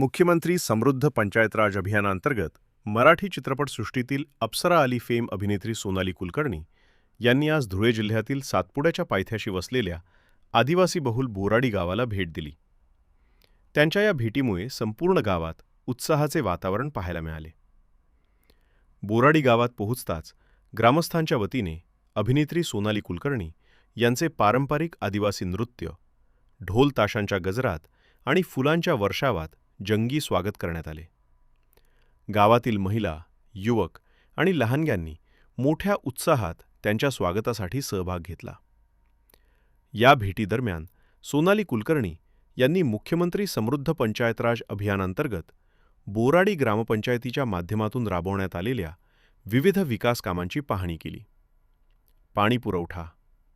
मुख्यमंत्री समृद्ध पंचायतराज अभियानांतर्गत मराठी चित्रपटसृष्टीतील अप्सरा अली फेम अभिनेत्री सोनाली कुलकर्णी यांनी आज धुळे जिल्ह्यातील सातपुड्याच्या पायथ्याशी वसलेल्या आदिवासी बहुल बोराडी गावाला भेट दिली. त्यांच्या या भेटीमुळे संपूर्ण गावात उत्साहाचे वातावरण पाहायला मिळाले. बोराडी गावात पोहोचताच ग्रामस्थांच्या वतीने अभिनेत्री सोनाली कुलकर्णी यांचे पारंपरिक आदिवासी नृत्य ढोल ताशांच्या गजरात आणि फुलांच्या वर्षावात जंगी स्वागत करण्यात आले. गावातील महिला युवक आणि लहानग्यांनी मोठ्या उत्साहात त्यांच्या स्वागतासाठी सहभाग घेतला. या भेटीदरम्यान सोनाली कुलकर्णी यांनी मुख्यमंत्री समृद्ध पंचायत राज अभियानांतर्गत बोराडी ग्रामपंचायतीच्या माध्यमातून राबवण्यात आलेल्या विविध विकास कामांची पाहणी केली. पाणीपुरवठा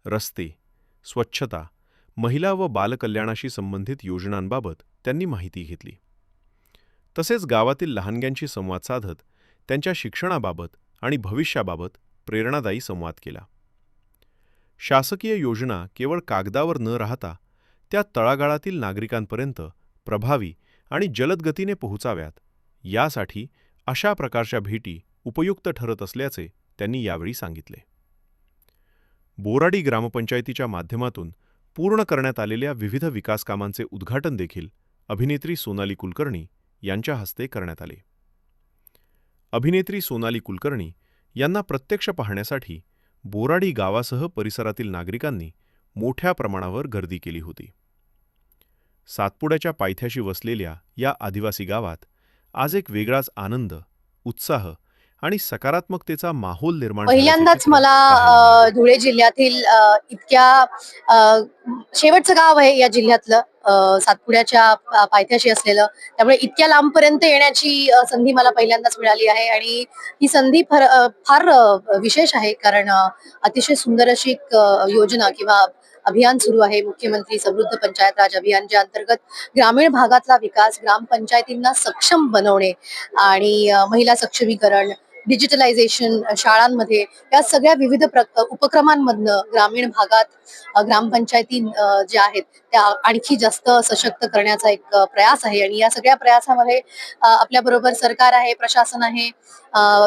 रस्ते स्वच्छता महिला व बालकल्याणाशी संबंधित योजनांबाबत त्यांनी माहिती घेतली. तसेच गावातील लहानग्यांशी संवाद साधत त्यांच्या शिक्षणाबाबत आणि भविष्याबाबत प्रेरणादायी संवाद केला. शासकीय योजना केवळ कागदावर न राहता त्या तळागाळातील नागरिकांपर्यंत प्रभावी आणि जलदगतीने पोहोचाव्यात यासाठी अशा प्रकारच्या भेटी उपयुक्त ठरत असल्याचे त्यांनी यावेळी सांगितले. बोराडी ग्रामपंचायतीच्या माध्यमातून पूर्ण करण्यात आलेल्या विविध विकासकामांचे उद्घाटन देखील अभिनेत्री सोनाली कुलकर्णी यांच्या हस्ते करण्यात आले. अभिनेत्री सोनाली कुलकर्णी यांना प्रत्यक्ष पाहण्यासाठी बोराडी गावासह परिसरातील नागरिकांनी मोठ्या प्रमाणावर गर्दी केली होती. सातपुड्याच्या पायथ्याशी वसलेल्या या आदिवासी गावात आज एक वेगळाच आनंद उत्साह आणि सकारात्मकतेचा माहोल निर्माण पहिल्यांदाच मला. धुळे जिल्ह्यातील इतक्या शेवटचं गाव आहे या जिल्ह्यातलं. सातपुड्याच्या पायथ्याशी असलेलं. त्यामुळे इतक्या लांबपर्यंत येण्याची संधी मला पहिल्यांदाच मिळाली आहे. आणि ही संधी फार फार विशेष आहे. कारण अतिशय सुंदर अशी एक योजना किंवा अभियान सुरू आहे. मुख्यमंत्री समृद्ध पंचायत राज अभियानच्या अंतर्गत ग्रामीण भागातला विकास ग्रामपंचायतींना सक्षम बनवणे आणि महिला सक्षमीकरण डिजिटलायझेशन शाळांमध्ये या सगळ्या विविध प्र- उपक्रमांमधनं ग्रामीण भागात ग्रामपंचायती ज्या आहेत त्या आणखी जास्त सशक्त करण्याचा एक प्रयास आहे. आणि या सगळ्या प्रयासामध्ये आपल्या बरोबर सरकार आहे प्रशासन आहे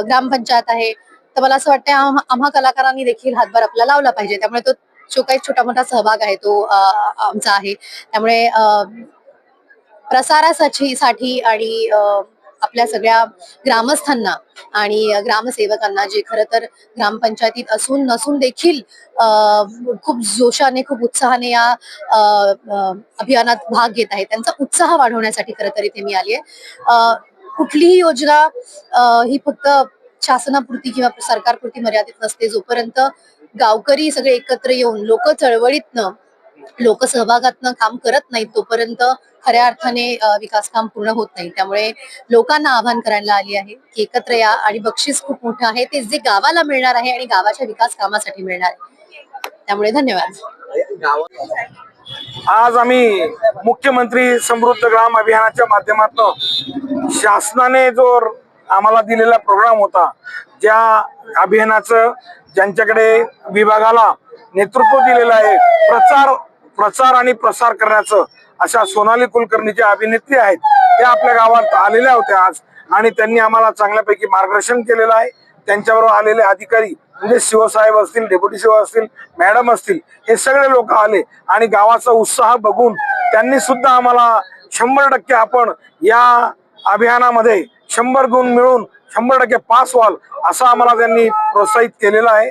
ग्रामपंचायत आहे. तर मला असं वाटतं आम्हा कलाकारांनी देखील हातभार आपला लावला पाहिजे. त्यामुळे तो जो काही छोटा मोठा सहभाग आहे तो आमचा आहे. त्यामुळे अ, प्रसारासाठी साठी आणि आपल्या सगळ्या ग्रामस्थांना आणि ग्रामसेवकांना जे खरं तर ग्रामपंचायतीत असून नसून देखील अ, खूप जोशाने खूप उत्साहाने या अभियानात भाग घेत आहेत. त्यांचा उत्साह वाढवण्यासाठी खरं तर इथे मी आली आहे. कुठलीही योजना ही फक्त शासनापुरती किंवा सरकारपुरती मर्यादित नसते. जोपर्यंत गावकरी सगळे एकत्र येऊन लोक चळवळीतनं लोक सहभागातनं काम करत नाहीत तोपर्यंत खऱ्या अर्थाने विकास काम पूर्ण होत नाही. त्यामुळे लोकांना आव्हान करायला आली आहे की एकत्र या आणि बक्षीस खूप मोठं आहे. ते जे गावाला मिळणार आहे आणि गावाच्या विकास कामासाठी मिळणार आहे. त्यामुळे धन्यवाद. आज आम्ही मुख्यमंत्री समृद्ध ग्राम अभियानाच्या माध्यमातून शासनाने जो आम्हाला दिलेला प्रोग्राम होता ज्या अभियानाचं ज्यांच्याकडे विभागाला नेतृत्व दिलेलं आहे प्रचार प्रचार आणि प्रसार करण्याचं अशा सोनाली कुलकर्णी ज्या अभिनेत्री आहेत त्या आपल्या गावात आलेल्या होत्या आज आणि त्यांनी आम्हाला चांगल्यापैकी मार्गदर्शन केलेलं आहे. त्यांच्याबरोबर आलेले अधिकारी म्हणजे शिवसाहेब असतील डेप्युटी शिव असतील मॅडम असतील हे सगळे लोक आले आणि गावाचा उत्साह बघून त्यांनी सुद्धा आम्हाला शंभर टक्के आपण या अभियानामध्ये शंभर गुण मिळून शंभर टक्के पास व्हाल असं आम्हाला त्यांनी प्रोत्साहित केलेलं आहे.